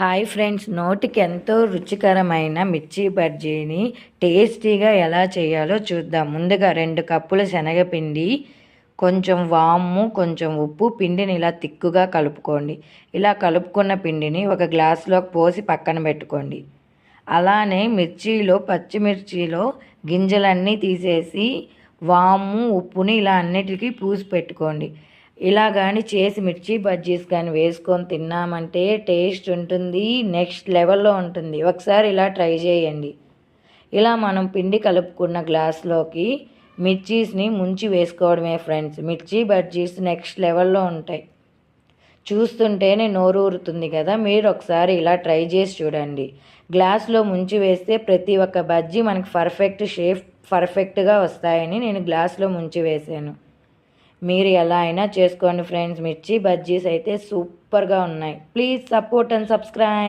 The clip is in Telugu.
హాయ్ ఫ్రెండ్స్ నోటికి ఎంతో రుచికరమైన మిర్చి బజ్జీని టేస్టీగా ఎలా చేయాలో చూద్దాం. ముందుగా రెండు కప్పుల శనగపిండి కొంచెం వాము కొంచెం ఉప్పు పిండిని ఇలా తిక్కుగా కలుపుకోండి. ఇలా కలుపుకున్న పిండిని ఒక గ్లాస్లోకి పోసి పక్కన పెట్టుకోండి. అలానే మిర్చిలో పచ్చిమిర్చిలో గింజలన్నీ తీసేసి వాము ఉప్పుని ఇలా అన్నిటికీ పూసి పెట్టుకోండి. ఇలా కానీ చేసి మిర్చి బజ్జీస్ కానీ వేసుకొని తిన్నామంటే టేస్ట్ ఉంటుంది నెక్స్ట్ లెవెల్లో ఉంటుంది. ఒకసారి ఇలా ట్రై చేయండి. ఇలా మనం పిండి కలుపుకున్న గ్లాస్లోకి మిర్చీస్ని ముంచి వేసుకోవడమే ఫ్రెండ్స్. మిర్చి బజ్జీస్ నెక్స్ట్ లెవెల్లో ఉంటాయి. చూస్తుంటేనే నోరు ఊరుతుంది కదా మీరు ఒకసారి ఇలా ట్రై చేసి చూడండి. గ్లాస్లో ముంచి వేస్తే ప్రతి ఒక్క బజ్జీ మనకి పర్ఫెక్ట్ షేప్ పర్ఫెక్ట్గా వస్తాయని నేను గ్లాస్లో ముంచి వేసాను. మీరు ఎలా అయినా చేసుకోండి ఫ్రెండ్స్. మిర్చి బజ్జీస్ అయితే సూపర్గా ఉన్నాయి. Please support and subscribe.